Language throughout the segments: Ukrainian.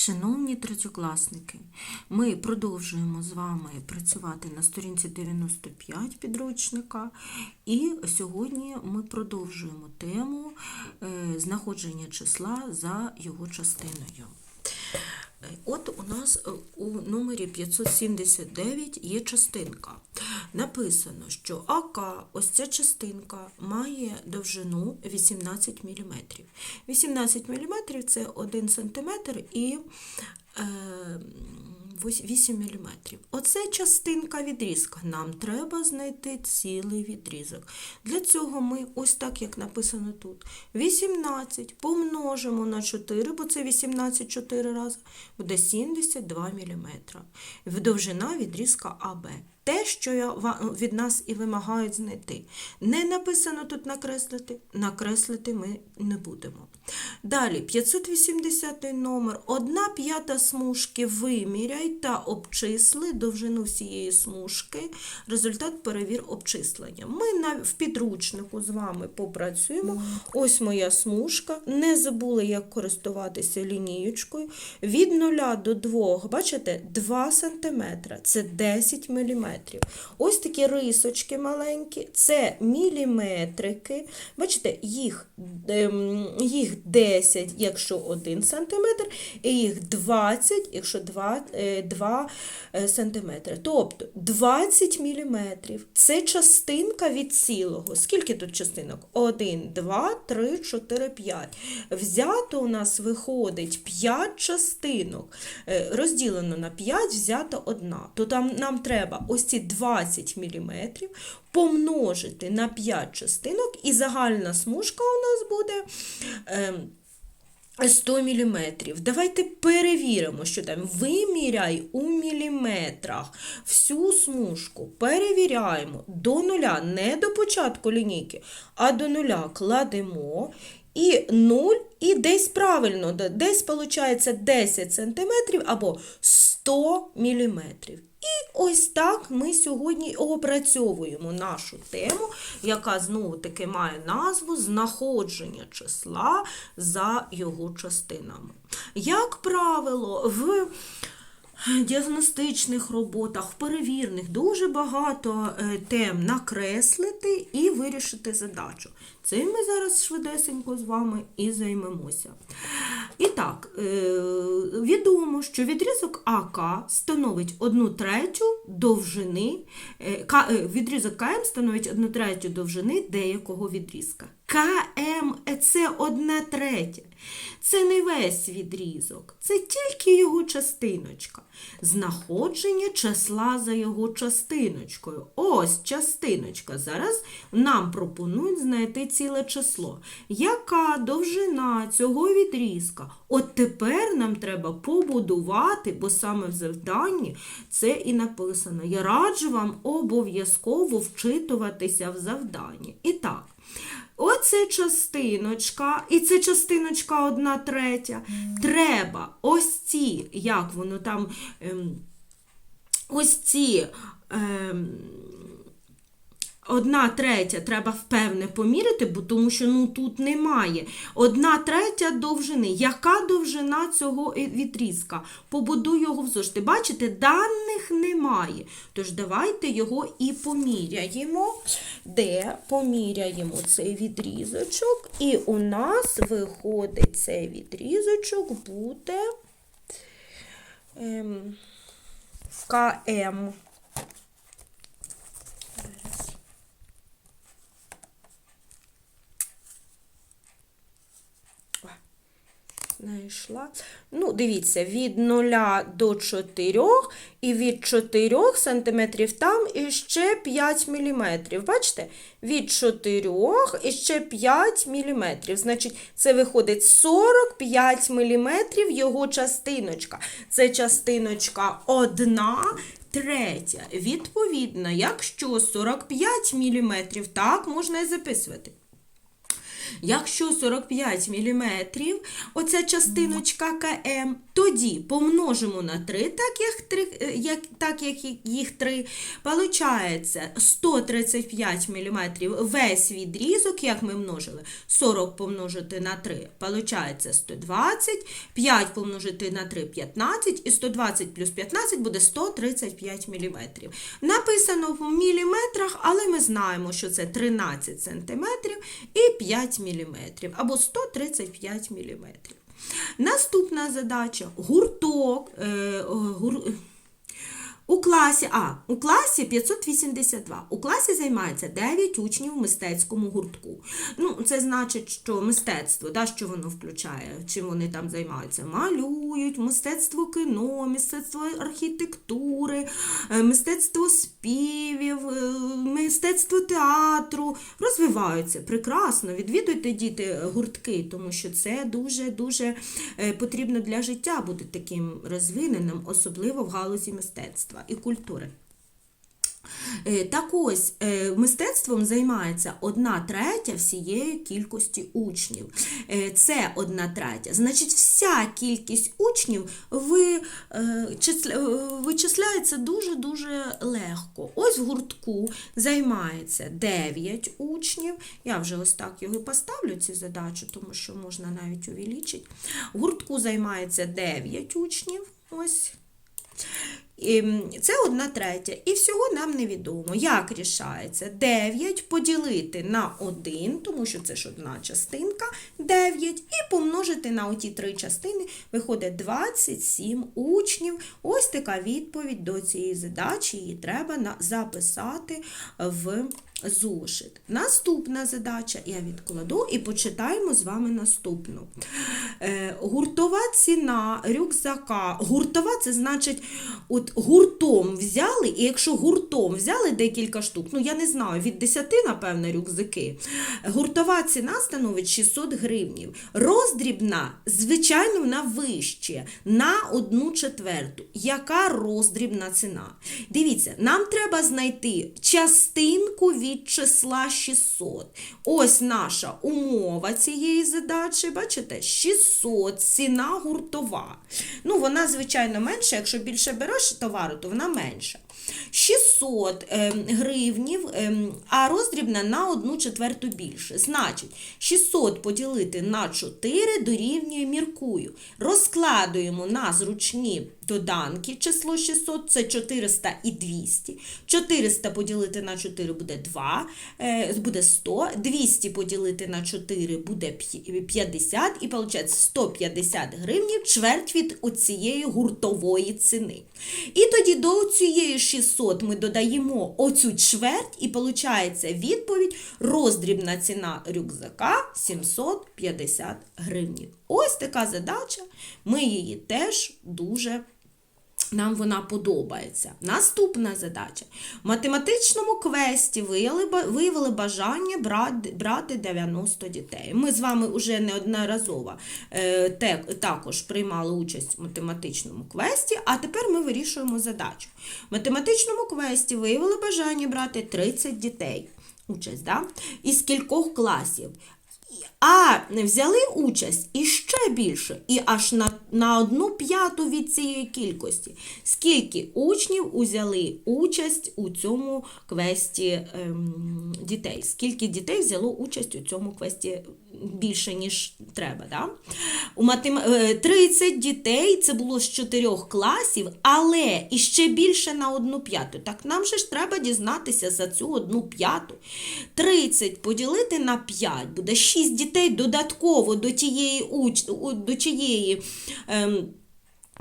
Шановні третьокласники, ми продовжуємо з вами працювати на сторінці 95 підручника, і сьогодні ми продовжуємо тему е, знаходження числа за його частиною. Е, От у нас е, у номері 579 є частинка. Написано, що АК, ось ця частинка, має довжину 18 мм. 18 мм це 1 см і е, 8 мм. Оце частинка відрізка. Нам треба знайти цілий відрізок. Для цього ми, ось так, як написано тут, 18 помножимо на 4, бо це 18 4 рази, буде 72 мм. Довжина відрізка АБ. Те, що від нас і вимагають знайти. Не написано тут накреслити, накреслити ми не будемо. Далі, 580 номер. Одна п'ята смужки виміряй та обчисли довжину всієї смужки. Результат перевір обчислення. Ми в підручнику з вами попрацюємо. Ось моя смужка. Не забули, як користуватися лінієчкою. Від 0 до 2, бачите, 2 см. Це 10 мм. Ось такі рисочки маленькі, це міліметрики. Бачите, їх, ем, їх 10, якщо 1 см, і їх 20, якщо 2, е, 2 е, см. Тобто 20 мм це частинка від цілого. Скільки тут частинок? 1, 2, 3, 4, 5. Взято у нас виходить 5 частинок. Е, Розділено на 5, взята одна. То там нам треба ось ці 20 мм помножити на 5 частинок, і загальна смужка у нас буде. ем, 100 мм. Давайте перевіримо, що там. Виміряй у міліметрах всю смужку. Перевіряємо до нуля, не до початку лінійки, а до нуля кладемо. І 0, і десь правильно, десь виходить 10 см або 100 мм. І ось так ми сьогодні опрацьовуємо нашу тему, яка знову-таки має назву знаходження числа за його частинами. Як правило, в діагностичних роботах, перевірних дуже багато е, тем накреслити і вирішити задачу. Цим ми зараз швидесенько з вами і займемося. І так, е, відомо, що відрізок АК становить 1 третю довжини, е, відрізок КМ становить 1 третю довжини деякого відрізка. КМ – це 1 третя. Це не весь відрізок, це тільки його частиночка. Знаходження числа за його частиночкою. Ось частиночка. Зараз нам пропонують знайти ціле число. Яка довжина цього відрізка? От тепер нам треба побудувати, бо саме в завданні це і написано. Я раджу вам обов'язково вчитуватися в завданні. І так. Оце частиночка, і це частиночка одна третя. Треба ось ці, як воно там, ем, ось ці. Ем, Одна третя треба впевне поміряти, бо тому що ну, тут немає. Одна третя довжини. Яка довжина цього відрізка? Побудуй його в зошити. Бачите, даних немає. Тож давайте його і поміряємо. Де поміряємо цей відрізочок. І у нас виходить цей відрізочок буде ем, КМ. Знайшла. Ну, дивіться, від 0 до 4 і від 4 см там і ще 5 мм. Бачите? Від 4 і ще 5 мм. Значить, це виходить 45 мм його частиночка. Це частиночка 1 третя. Відповідно, якщо 45 мм, так можна і записувати. Якщо 45 мм, оця частиночка КМ, тоді помножимо на 3, так як, 3, е, як, так як їх 3, получається 135 мм весь відрізок, як ми множили, 40 помножити на 3, получається 120, 5 помножити на 3 – 15, і 120 плюс 15 буде 135 мм. Написано в міліметрах, але ми знаємо, що це 13 см і 5 мм, або 135 мм. Наступна задача гурток. Е, гур... У класі, а, у класі 582. У класі займається 9 учнів в мистецькому гуртку. Ну, це значить, що мистецтво, да, що воно включає, чим вони там займаються? Малюють, мистецтво кіно, мистецтво архітектури, е, мистецтво співів, е, мистецтво театру. Розвиваються прекрасно. Відвідуйте діти гуртки, тому що це дуже-дуже е, потрібно для життя бути таким розвиненим, особливо в галузі мистецтва і культури. Е, Так ось, е, мистецтвом займається одна третя всієї кількості учнів. Е, Це одна третя. Значить, вся кількість учнів ви, числя- вичисляється дуже-дуже легко. Ось в гуртку займається 9 учнів. Я вже ось так його поставлю, ці задачі, тому що можна навіть увеличити. В гуртку займається 9 учнів. Ось. Це одна третя. І всього нам невідомо. Як рішається? 9 поділити на 1, тому що це ж одна частинка, 9, і помножити на оті три частини, виходить 27 учнів. Ось така відповідь до цієї задачі. Її треба записати в зошит. Наступна задача я відкладу і почитаємо з вами наступну. Е, гуртова ціна рюкзака. Гуртова це значить, от гуртом взяли, і якщо гуртом взяли декілька штук, ну я не знаю, від 10, напевно, рюкзаки. Гуртова ціна становить 600 гривнів. Роздрібна, звичайно, вона вище на одну четверту. Яка роздрібна ціна? Дивіться, нам треба знайти частинку від числа 600. Ось наша умова цієї задачі. Бачите, 600 ціна гуртова. Ну, вона, звичайно, менша. Якщо більше береш товару, то вона менша. 600 ем, гривнів, ем, а роздрібна на 1 четверту більше. Значить, 600 поділити на 4 дорівнює міркую. Розкладуємо на зручні доданки. Число 600 це 400 і 200. 400 поділити на 4 буде 2, е, буде 100. 200 поділити на 4 буде 50. І виходить 150 гривнів чверть від оцієї гуртової ціни. І тоді до цієї 600 ми додаємо оцю чверть, і виходить відповідь роздрібна ціна рюкзака 750 гривнів. Ось така задача. Ми її теж дуже нам вона подобається. Наступна задача. В математичному квесті виявили, бажання брати, брати 90 дітей. Ми з вами вже неодноразово е, також приймали участь в математичному квесті, а тепер ми вирішуємо задачу. В математичному квесті виявили бажання брати 30 дітей. Участь, да? Із кількох класів. А взяли участь і ще більше, і аж на, на одну п'яту від цієї кількості. Скільки учнів узяли участь у цьому квесті ем, дітей? Скільки дітей взяло участь у цьому квесті більше, ніж треба? Да? У матем... е, 30 дітей це було з 4 класів, але і ще більше на одну п'яту. Так нам же ж треба дізнатися за цю одну п'яту. 30 поділити на 5 буде 6 дітей додатково до тієї уч... до тієї. Ем,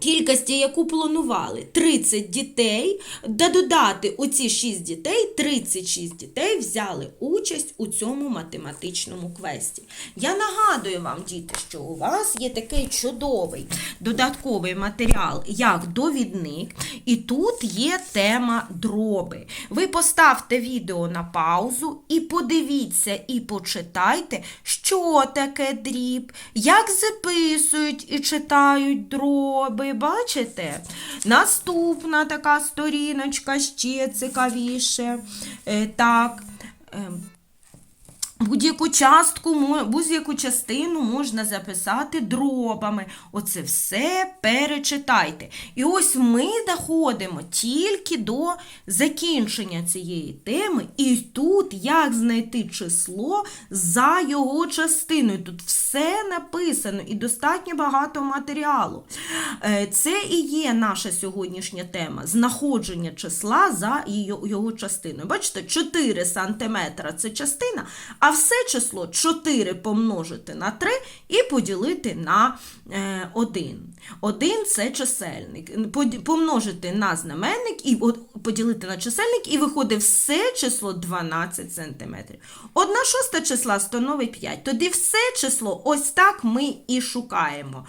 Кількості, яку планували, 30 дітей, да додати оці 6 дітей, 36 дітей взяли участь у цьому математичному квесті. Я нагадую вам, діти, що у вас є такий чудовий додатковий матеріал, як довідник, і тут є тема дроби. Ви поставте відео на паузу і подивіться і почитайте, що таке дріб, як записують і читають дроби. Бачите? Наступна така сторіночка ще цікавіше. Е, Так. Будь-яку частку, будь-яку частину можна записати дробами. Оце все перечитайте. І ось ми доходимо тільки до закінчення цієї теми. І тут як знайти число за його частиною. Тут все написано і достатньо багато матеріалу. Е, Це і є наша сьогоднішня тема знаходження числа за його частиною. Бачите, 4 см це частина, а все число 4 помножити на 3 і поділити на 1. 1 це чисельник. Помножити на знаменник і поділити на чисельник, і виходить все число 12 см. Одна шоста числа становить 5. Тоді все число ось так ми і шукаємо.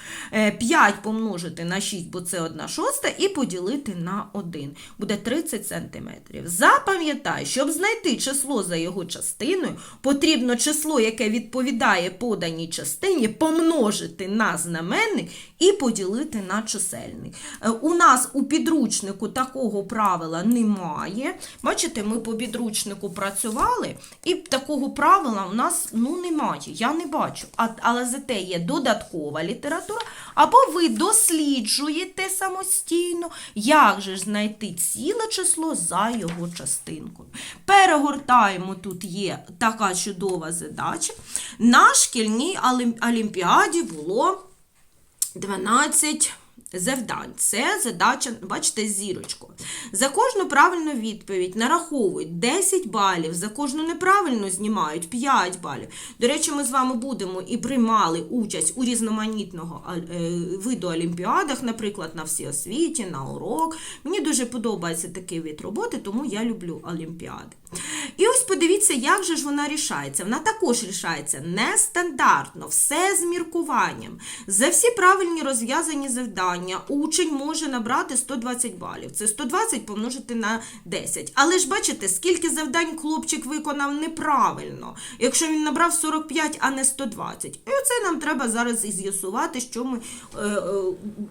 5 помножити на 6, бо це 1 шоста, і поділити на 1. Буде 30 см. Запам'ятай, щоб знайти число за його частиною, потрібно число, яке відповідає поданій частині, помножити на знаменник і поділити на чисельник. Е, У нас у підручнику такого правила немає. Бачите, ми по підручнику працювали, і такого правила у нас ну, немає. Я не бачу. А, але зате є додаткова література, або ви досліджуєте самостійно, як же знайти ціле число за його частинкою. Перегортаємо, тут є така чудова задача. На шкільній олімпіаді було 12 завдань. Це задача, бачите, зірочку. За кожну правильну відповідь нараховують 10 балів, за кожну неправильну знімають 5 балів. До речі, ми з вами будемо і приймали участь у різноманітного е, виду олімпіадах, наприклад, на всеосвіті, на урок. Мені дуже подобається такий вид роботи, тому я люблю олімпіади. І ось подивіться, як же ж вона рішається. Вона також рішається нестандартно, все з міркуванням. За всі правильні розв'язані завдання учень може набрати 120 балів. Це 120 помножити на 10. Але ж бачите, скільки завдань хлопчик виконав неправильно, якщо він набрав 45, а не 120. І оце нам треба зараз і з'ясувати, що ми, е, е,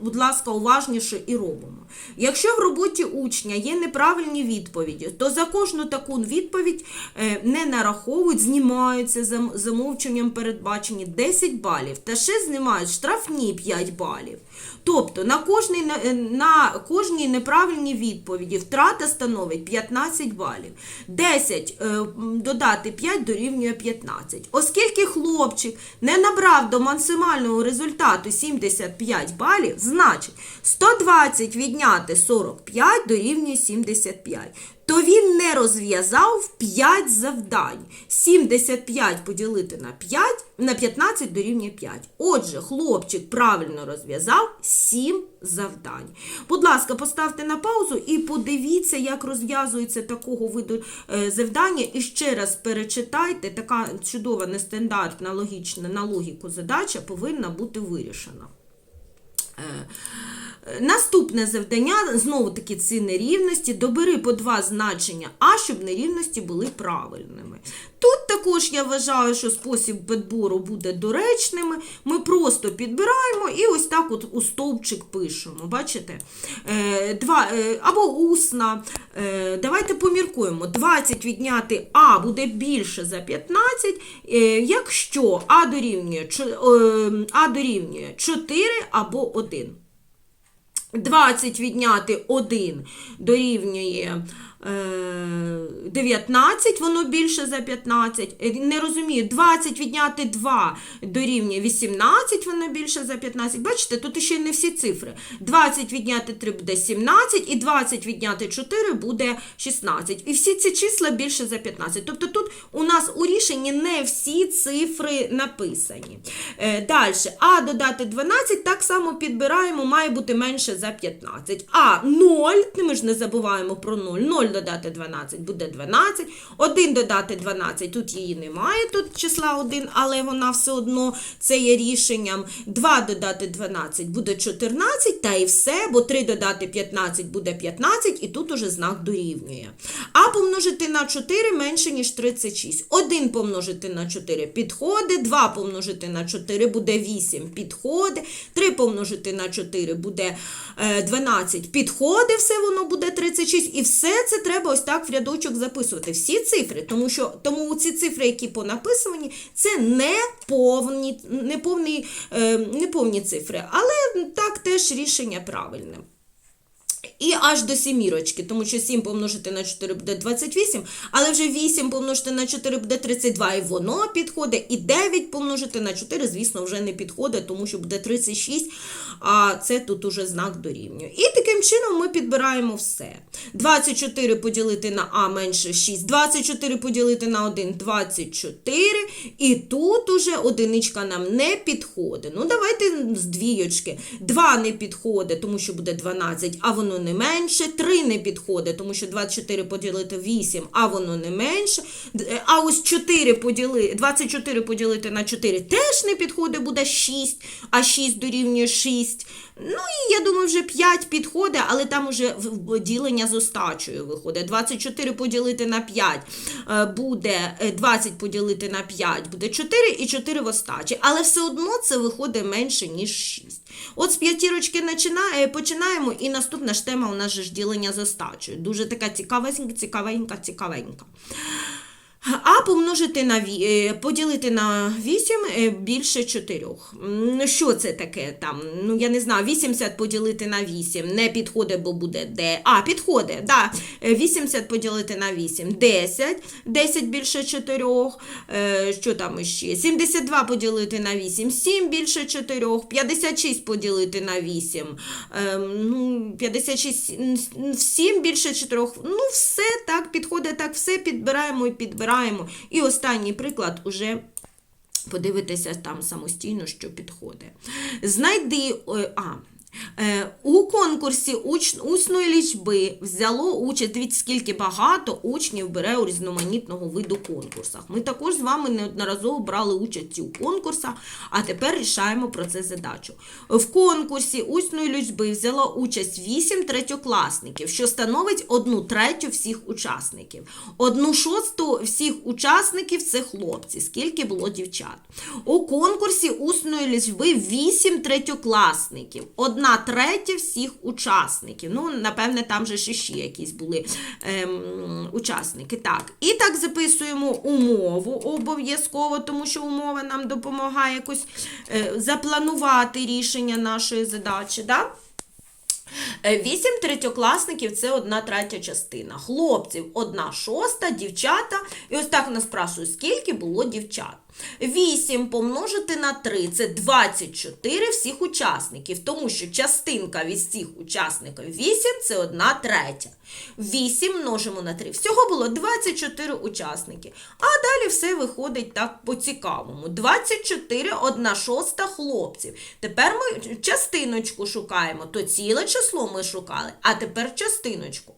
будь ласка, уважніше і робимо. Якщо в роботі учня є неправильні відповіді, то за кожну таку відповідь е, не нараховують, знімаються за замовченням передбачені 10 балів, та ще знімають штрафні 5 балів. Тобто на кожній, на, е, кожній неправильній відповіді втрата становить 15 балів. 10 е, додати 5 дорівнює 15. Оскільки хлопчик не набрав до максимального результату 75 балів, значить 120 відняти 45 дорівнює 75 то він не розв'язав 5 завдань. 75 поділити на 5, на 15 дорівнює 5. Отже, хлопчик правильно розв'язав 7 завдань. Будь ласка, поставте на паузу і подивіться, як розв'язується такого виду е, завдання. І ще раз перечитайте, така чудова нестандартна логічна на логіку задача повинна бути вирішена. Е, Наступне завдання, знову таки, ці нерівності. Добери по два значення, а щоб нерівності були правильними. Тут також я вважаю, що спосіб підбору буде доречними. Ми просто підбираємо і ось так от у стовпчик пишемо. Бачите? Е, два, е, або усна. Давайте поміркуємо. 20 відняти А буде більше за 15, е, якщо А дорівнює, е, А дорівнює 4 або 1. 20 відняти 1 дорівнює 19, воно більше за 15. Е, Не розумію, 20 відняти 2 дорівнює 18, воно більше за 15. Бачите, тут ще не всі цифри. 20 відняти 3 буде 17, і 20 відняти 4 буде 16. І всі ці числа більше за 15. Тобто тут у нас у рішенні не всі цифри написані. Е, Далі, А додати 12, так само підбираємо, має бути менше за 15. А 0, ми ж не забуваємо про 0. 0 додати 12 буде 12. 1 додати 12, тут її немає, тут числа 1, але вона все одно це є рішенням. 2 додати 12 буде 14, та і все, бо 3 додати 15 буде 15, і тут уже знак дорівнює. А помножити на 4 менше, ніж 36. 1 помножити на 4 підходить, 2 помножити на 4 буде 8 підходить, 3 помножити на 4 буде е, 12 підходить, все воно буде 36. І все це це треба ось так в рядочок записувати. Всі цифри, тому що тому ці цифри, які понаписані, це не повні, не повні, е, не повні цифри. Але так теж рішення правильне. І аж до сімірочки, тому що 7 помножити на 4 буде 28, але вже 8 помножити на 4 буде 32, і воно підходить. І 9 помножити на 4, звісно, вже не підходить, тому що буде 36, а це тут уже знак дорівнює. І таким чином ми підбираємо все. 24 поділити на А менше 6, 24 поділити на 1, 24. І тут уже одиничка нам не підходить. Ну, давайте з двійочки. 2 не підходить, тому що буде 12, а воно не менше. 3 не підходить, тому що 24 поділити 8, а воно не менше. А ось 4 поділи, 24 поділити на 4 теж не підходить, буде 6, а 6 дорівнює 6. Ну і я думаю, вже 5 підходить, але там уже ділення з остачею виходить. 24 поділити на 5 е, буде е, 20 поділити на 5 буде 4 і 4 в остачі. Але все одно це виходить менше, ніж 6. От з п'ятірочки починає, починаємо, і наступна ж тема у нас же ж ділення за стачею. Дуже така цікавенька, цікавенька, цікавенька. А помножити на е, поділити на 8 е, більше 4. М, Що це таке там? Ну, я не знаю, 80 поділити на 8 не підходить, бо буде де. А, підходить, да. Е, 80 поділити на 8 10. 10 більше 4. Е, Що там ще? 72 поділити на 8 7 більше 4. 56 поділити на 8. Е, Ну, 56 7 більше 4. Ну, все так підходить, так все підбираємо і підбираємо. І останній приклад уже подивитися там самостійно, що підходить. Знайди. е, А, У конкурсі усної лічби взяло участь, дивіться, скільки багато учнів бере у різноманітного виду конкурсах. Ми також з вами неодноразово брали участь у конкурсах, а тепер рішаємо про це задачу. В конкурсі усної лічби взяло участь 8 третьокласників, що становить одну третю всіх учасників. Одну шосту всіх учасників це хлопці, скільки було дівчат. У конкурсі усної лічби 8 третьокласників, одна третя всіх учасників. Ну, напевне, там же ще якісь були ем, учасники. Так, і так записуємо умову обов'язково, тому що умова нам допомагає якось е, запланувати рішення нашої задачі. Да? Е, Вісім третьокласників це одна третя частина. Хлопців одна шоста, дівчата. І ось так нас спрашують, скільки було дівчат. 8 помножити на 3 це 24 всіх учасників, тому що частинка від всіх учасників 8 це одна третя. 8 множимо на 3. Всього було 24 учасники. А далі все виходить так по-цікавому. 24 одна шоста хлопців. Тепер ми частиночку шукаємо. То ціле число ми шукали, а тепер частиночку.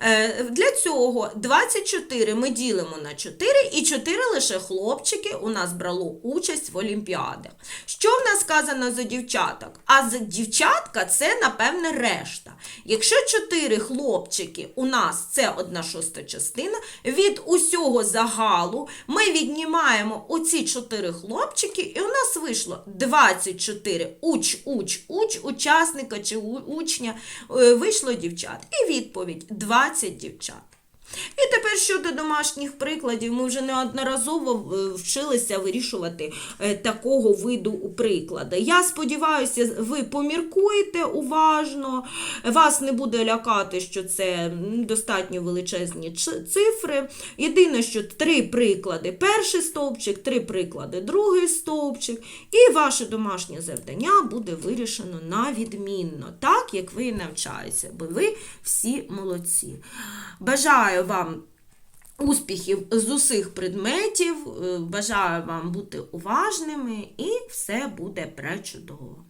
Е, Для цього 24 ми ділимо на 4, і 4 лише хлопчики у нас брало участь в олімпіадах. Що в нас сказано за дівчаток? А за дівчатка це, напевне, решта. Якщо 4 хлопчики у нас це одна шоста частина, від усього загалу ми віднімаємо оці 4 хлопчики, і у нас вийшло 24 уч, уч, уч, учасника чи учня, е, вийшло дівчат. І відповідь 20 дівчат. І тепер щодо домашніх прикладів, ми вже неодноразово е, вчилися вирішувати е, такого виду приклади. Я сподіваюся, ви поміркуєте уважно, вас не буде лякати, що це достатньо величезні цифри. Єдине, що три приклади перший стовпчик, три приклади другий стовпчик, і ваше домашнє завдання буде вирішено на відмінно, так як ви навчаєтеся, бо ви всі молодці. Бажаю вам успіхів з усіх предметів, е, бажаю вам бути уважними і все буде пречудово.